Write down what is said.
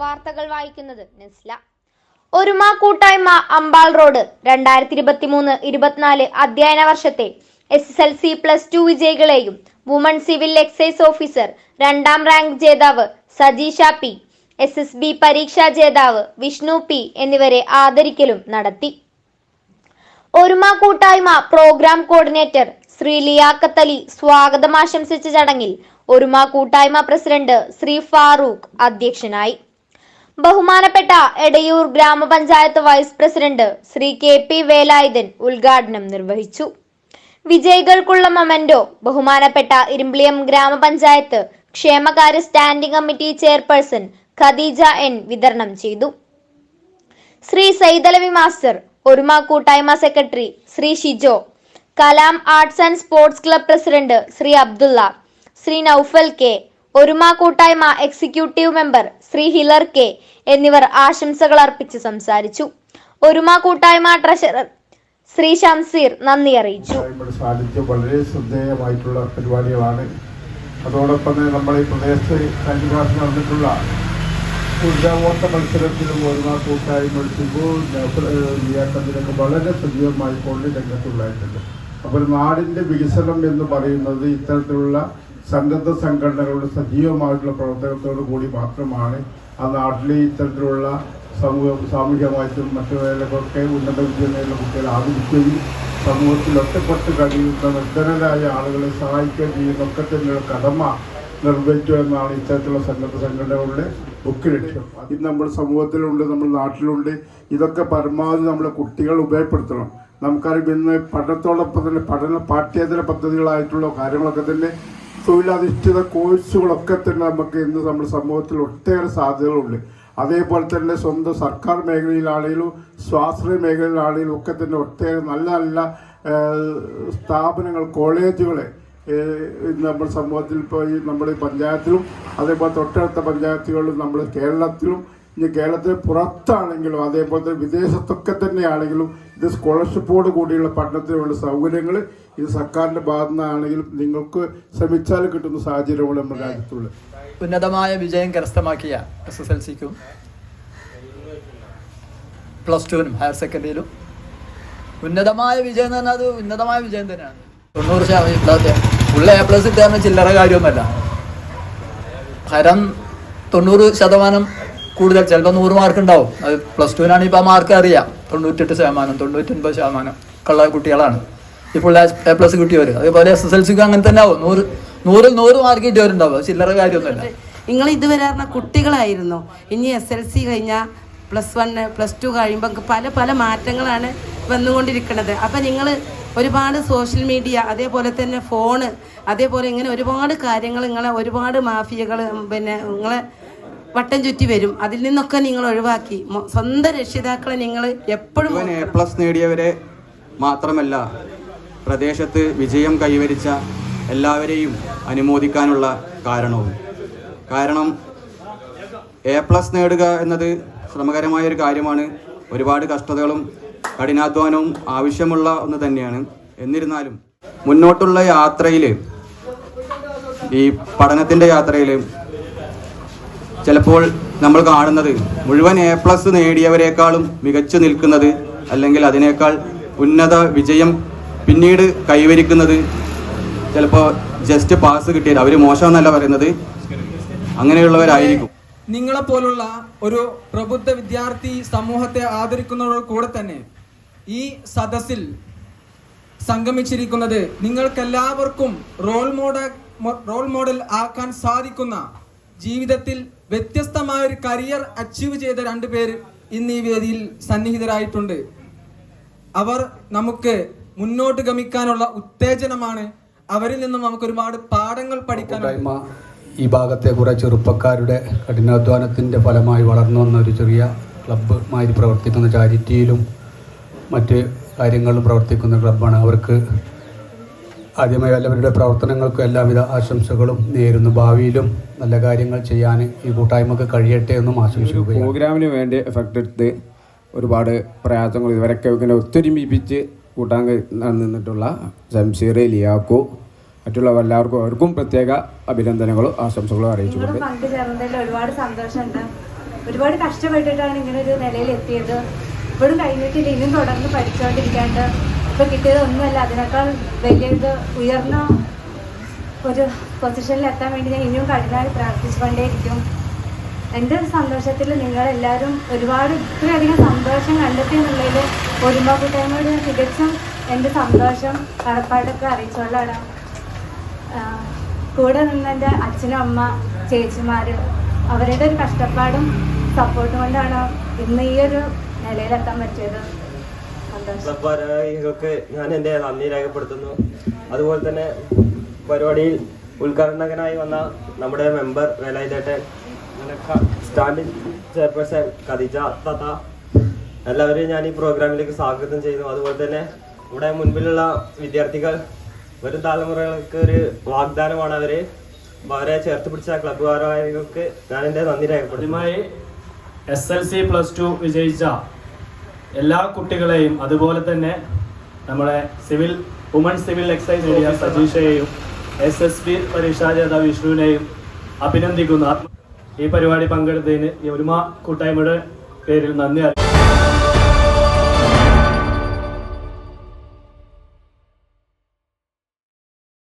വാർത്തകൾ വായിക്കുന്നത് നെസ്ല. ഒരുമ കൂട്ടായ്മ അമ്പാൾ റോഡ് രണ്ടായിരത്തി ഇരുപത്തി മൂന്ന് ഇരുപത്തിനാല് അധ്യയന വർഷത്തെ S S L C plus two വിജയികളെയും woman civil excise officer രണ്ടാം റാങ്ക് ജേതാവ് Sajeesha P S S B പരീക്ഷാ ജേതാവ് വിഷ്ണു പി എന്നിവരെ ആദരിക്കലും നടത്തി. ഒരുമ കൂട്ടായ്മ പ്രോഗ്രാം കോർഡിനേറ്റർ ശ്രീ ലിയാക്കത്തലി സ്വാഗതം ആശംസിച്ച ചടങ്ങിൽ ഒരുമ കൂട്ടായ്മ പ്രസിഡന്റ് ശ്രീ ഫാറൂഖ് അധ്യക്ഷനായി. ബഹുമാനപ്പെട്ട എടയൂർ ഗ്രാമപഞ്ചായത്ത് vice president Shri K P Velayudhan ഉദ്ഘാടനം നിർവഹിച്ചു. വിജയികൾക്കുള്ള മൊമെന്റോ ബഹുമാനപ്പെട്ട ഇരുമ്പിളിയം ഗ്രാമപഞ്ചായത്ത് ക്ഷേമകാര്യ standing committee chairperson Khadeeja N വിതരണം ചെയ്തു. ശ്രീ സൈതലവി മാസ്റ്റർ ഒരുമ കൂട്ടായ്മ secretary Shri Shijo Kalam arts and sports club president Shri Abdulla Shri Noufal K Oruma കൂട്ടായ്മ executive member Shri Hilar K എന്നിവർ ആശംസകൾ അർപ്പിച്ച് സംസാരിച്ചു. ഒരുമ കൂട്ടായ്മ ട്രഷറർ ശ്രീ ഷംസീർ നന്ദി അറിയിച്ചു. വളരെ ശ്രദ്ധേയമായിട്ടുള്ള പരിപാടികളാണ്. അതോടൊപ്പം തന്നെ നമ്മുടെ ഈ പ്രദേശത്ത് കഴിഞ്ഞ പ്രാവശ്യം നടന്നിട്ടുള്ള ഊർജാവോട്ട മത്സരത്തിലും ഒരുമ കൂട്ടായ്മ മത്സരവും വളരെ സജീവമായി കൊണ്ട് രംഗത്തുള്ളായിട്ടുണ്ട് അപ്പോൾ നാടിന്റെ വികസനം എന്ന് പറയുന്നത് ഇത്തരത്തിലുള്ള സന്നദ്ധ സംഘടനകളുടെ സജീവമായിട്ടുള്ള പ്രവർത്തനത്തോടു കൂടി മാത്രമാണ് ആ നാട്ടിലെ ഇത്തരത്തിലുള്ള സമൂഹ സാമൂഹികമായിട്ടും മറ്റു മേഖലകളൊക്കെ ഉന്നത വിദ്യാലയങ്ങളിലെ കുട്ടികളെ ആദരിക്കുകയും സമൂഹത്തിൽ ഒറ്റപ്പെട്ട് കഴിയുന്ന നിർദ്ധനരായ ആളുകളെ സഹായിക്കുകയും ചെയ്യുന്നൊക്കെ തന്നെയുള്ള കടമ നിർവഹിക്കുക എന്നാണ് ഇത്തരത്തിലുള്ള സന്നദ്ധ സംഘടനകളുടെ മുഖ്യ ലക്ഷ്യം. ഇത് നമ്മൾ സമൂഹത്തിലുണ്ട് നമ്മുടെ നാട്ടിലുണ്ട്. ഇതൊക്കെ പരമാവധി നമ്മുടെ കുട്ടികൾ ഉപയോഗപ്പെടുത്തണം. നമുക്കറിയാം ഇന്ന് പഠനത്തോടൊപ്പം തന്നെ പഠന പാഠ്യേതര പദ്ധതികളായിട്ടുള്ള കാര്യങ്ങളൊക്കെ തന്നെ തൊഴിലധിഷ്ഠിത കോഴ്സുകളൊക്കെ തന്നെ നമുക്ക് ഇന്ന് നമ്മുടെ സമൂഹത്തിൽ ഒട്ടേറെ സാധ്യതകളുണ്ട്. അതേപോലെ തന്നെ സ്വന്തം സർക്കാർ മേഖലയിലാണെങ്കിലും സ്വാശ്രയ മേഖലയിലാണെങ്കിലും ഒക്കെ തന്നെ ഒട്ടേറെ നല്ല നല്ല സ്ഥാപനങ്ങൾ കോളേജുകളെ നമ്മുടെ സമൂഹത്തിൽ ഇപ്പോൾ ഈ നമ്മുടെ പഞ്ചായത്തിലും അതേപോലെ തൊട്ടടുത്ത പഞ്ചായത്തുകളിലും നമ്മൾ കേരളത്തിലും ഇനി കേരളത്തിന് പുറത്താണെങ്കിലും അതേപോലെ തന്നെ വിദേശത്തൊക്കെ തന്നെയാണെങ്കിലും ഇത് സ്കോളർഷിപ്പോട് കൂടിയുള്ള പഠനത്തിന് വേണ്ട സൗകര്യങ്ങൾ ഇത് സർക്കാരിന്റെ ഭാഗത്തു നിന്നാണെങ്കിലും നിങ്ങൾക്ക് ശ്രമിച്ചാൽ കിട്ടുന്ന സാഹചര്യമാണ് നമ്മുടെ രാജ്യത്തുള്ളത്. ഉന്നതമായ വിജയം കരസ്ഥമാക്കിയ എസ് എസ് എൽ സിക്കും പ്ലസ് ടുവിനും ഹയർ സെക്കൻഡറിയിലും ഉന്നതമായ വിജയം എന്ന് പറഞ്ഞാൽ അത് ഉന്നതമായ വിജയം തന്നെയാണ്. തൊണ്ണൂറ് ശതമാനം ഫുൾ എ പ്ലസ് കിട്ടുക ചില്ലറ കാര്യമൊന്നുമല്ല ഹരം തൊണ്ണൂറ് ശതമാനം കൂടുതൽ ചിലപ്പോൾ നൂറ് മാർക്ക് ഉണ്ടാവും. അത് പ്ലസ് ടുവിനാണ് ഇപ്പോൾ മാർക്ക് അറിയാം. തൊണ്ണൂറ്റെട്ട് ശതമാനം തൊണ്ണൂറ്റൊൻപത് ശതമാനം ഉള്ള കുട്ടികളാണ്. ഇപ്പോൾ എ പ്ലസ് കിട്ടിയവർ അതേപോലെ എസ് എസ് എൽ സിക്ക് അങ്ങനെ തന്നെ ആവും. നൂറ് നൂറിൽ നൂറ് മാർക്ക് കിട്ടിയവരുണ്ടാവും. ചില്ലറ കാര്യമൊന്നുമില്ല. നിങ്ങൾ ഇതുവരെ പറഞ്ഞ കുട്ടികളായിരുന്നു. ഇനി എസ് എൽ സി കഴിഞ്ഞാൽ പ്ലസ് വൺ പ്ലസ് ടു കഴിയുമ്പോൾ പല പല മാറ്റങ്ങളാണ് വന്നുകൊണ്ടിരിക്കുന്നത്. അപ്പം നിങ്ങൾ ഒരുപാട് സോഷ്യൽ മീഡിയ അതേപോലെ തന്നെ ഫോണ് അതേപോലെ ഇങ്ങനെ ഒരുപാട് കാര്യങ്ങൾ നിങ്ങളെ ഒരുപാട് മാഫിയകൾ പിന്നെ നിങ്ങളെ വട്ടം ചുറ്റി വരും. അതിൽ നിന്നൊക്കെ നിങ്ങൾ ഒഴിവാക്കി. സ്വന്തം രക്ഷിതാക്കളെ നിങ്ങൾ എപ്പോഴും എ പ്ലസ് നേടിയവരെ മാത്രമല്ല പ്രദേശത്ത് വിജയം കൈവരിച്ച എല്ലാവരെയും അനുമോദിക്കാനുള്ള കാരണവും. കാരണം എ പ്ലസ് നേടുക എന്നത് ശ്രമകരമായ ഒരു കാര്യമാണ്. ഒരുപാട് കഷ്ടതകളും കഠിനാധ്വാനവും ആവശ്യമുള്ള ഒന്ന് തന്നെയാണ്. എന്നിരുന്നാലും മുന്നോട്ടുള്ള യാത്രയിൽ ഈ പഠനത്തിന്റെ യാത്രയിൽ ചിലപ്പോൾ നമ്മൾ കാണുന്നത് മുഴുവൻ എ പ്ലസ് നേടിയവരെക്കാളും മികച്ചു നിൽക്കുന്നത് അല്ലെങ്കിൽ അതിനേക്കാൾ ഉന്നത വിജയം പിന്നീട് കൈവരിക്കുന്നത് ചിലപ്പോൾ ജസ്റ്റ് പാസ് കിട്ടിയത്. അവർ മോശമെന്നല്ല പറയുന്നത്. അങ്ങനെയുള്ളവരായിരിക്കും. നിങ്ങളെപ്പോലുള്ള ഒരു പ്രബുദ്ധ വിദ്യാർത്ഥി സമൂഹത്തെ ആദരിക്കുന്നതോട് കൂടെ തന്നെ ഈ സദസ്സിൽ സംഗമിച്ചിരിക്കുന്നത് നിങ്ങൾക്കെല്ലാവർക്കും റോൾ മോഡൽ റോൾ മോഡൽ ആക്കാൻ സാധിക്കുന്ന ജീവിതത്തിൽ വ്യത്യസ്തമായ ഒരു കരിയർ അച്ചീവ് ചെയ്ത രണ്ട് പേര് ഇന്ന് ഈ വേദിയിൽ സന്നിഹിതരായിട്ടുണ്ട്. അവർ നമുക്ക് മുന്നോട്ട് ഗമിക്കാനുള്ള ഉത്തേജനമാണ്. അവരിൽ നിന്നും നമുക്ക് ഒരുപാട് പാഠങ്ങൾ പഠിക്കാൻ ഈ ഭാഗത്തെ കുറെ ചെറുപ്പക്കാരുടെ കഠിനാധ്വാനത്തിന്റെ ഫലമായി വളർന്നു വന്ന ഒരു ചെറിയ ക്ലബ്ബ് മാതിരി പ്രവർത്തിക്കുന്ന ചാരിറ്റിയിലും മറ്റ് കാര്യങ്ങളിലും പ്രവർത്തിക്കുന്ന ക്ലബ്ബാണ് അവർക്ക് ആദ്യമായി എല്ലാവരുടെ പ്രവർത്തനങ്ങൾക്കും എല്ലാവിധ ആശംസകളും നേരുന്നു. ഭാവിയിലും നല്ല കാര്യങ്ങൾ ചെയ്യാൻ ഈ കൂട്ടായ്മക്ക് കഴിയട്ടെ എന്നും ആശംസിക്കുകയാണ് പ്രോഗ്രാമിന് വേണ്ടി എഫക്റ്റ് എടുത്ത് ഒരുപാട് പ്രയാസങ്ങൾ ഇവരൊക്കെ ഇങ്ങനെ ഒത്തൊരുമിപ്പിച്ച് കൂട്ടാൻ നിന്നിട്ടുള്ള ശംസീർ ലിയാക്കു മറ്റുള്ളവർ എല്ലാവർക്കും അവർക്കും പ്രത്യേക അഭിനന്ദനങ്ങളും ആശംസകളും അറിയിച്ചുകൊണ്ട്. പങ്കുചേർന്നതിൽ ഒരുപാട് സന്തോഷമുണ്ട്. ഒരുപാട് കഷ്ടപ്പെട്ടിട്ടാണ് ഇങ്ങനെ ഒരു നിലയിൽ എത്തിയത് ഇപ്പോഴും കഴിഞ്ഞിട്ടില്ല. ഇനിയും തുടർന്ന് പഠിച്ചുകൊണ്ടിരിക്കാണ്ട് ഇപ്പോൾ കിട്ടിയത് ഒന്നുമല്ല. അതിനേക്കാൾ വലിയത് ഉയർന്ന ഒരു പൊസിഷനിൽ എത്താൻ വേണ്ടി ഞാൻ ഇനിയും കഠിനമായി പ്രാർത്ഥിച്ചുകൊണ്ടേയിരിക്കും. എന്റെ സന്തോഷത്തിൽ നിങ്ങളെല്ലാവരും ഒരുപാട് ഇത്രയധികം സന്തോഷം കണ്ടെത്തി എന്നുള്ളതിൽ ഒരുമ കൂട്ടായ്മയോട് ഞാൻ തികച്ചും എന്റെ സന്തോഷം കടപ്പാടൊക്കെ അറിയിച്ചോളാണ് കൂടെ നിന്ന് എന്റെ അച്ഛനും അമ്മ ചേച്ചിമാർ അവരുടെ ഒരു കഷ്ടപ്പാടും സപ്പോർട്ടും കൊണ്ടാണ് ഇന്ന് ഈ ഒരു നിലയിലെത്താൻ പറ്റിയത്. ക്ലബ് ഭാരവാഹികൾക്ക് ഞാൻ എന്റെ നന്ദി രേഖപ്പെടുത്തുന്നു. അതുപോലെ തന്നെ പരിപാടിയിൽ ഉദ്ഘാടകനായി വന്ന നമ്മുടെ മെമ്പർ വേലായുധേട്ടൻ സ്റ്റാൻഡിംഗ് ചെയർപേഴ്സൺ ഖദീജ തത്ത എല്ലാവരെയും ഞാൻ ഈ പ്രോഗ്രാമിലേക്ക് സ്വാഗതം ചെയ്യുന്നു. അതുപോലെ തന്നെ ഇവിടെ മുൻപിലുള്ള വിദ്യാർത്ഥികൾ വരും തലമുറകൾക്ക് ഒരു വാഗ്ദാനമാണ് അവർ. അവരെ ചേർത്ത് പിടിച്ച ക്ലബ് ഭാരവാഹികൾക്ക് ഞാൻ എന്റെ നന്ദി രേഖപ്പെടുത്തുന്നു. S L C plus two വിജയിച്ച എല്ലാ കുട്ടികളെയും അതുപോലെ തന്നെ നമ്മുടെ civil woman civil excise area സജീഷയെയും S S P പരീക്ഷാ ജേതാവ് വിഷ്ണുവിനെയും അഭിനന്ദിക്കുന്നു. ഈ പരിപാടി പങ്കെടുത്തതിന് ഈ ഒരുമ കൂട്ടായ്മയുടെ പേരിൽ നന്ദി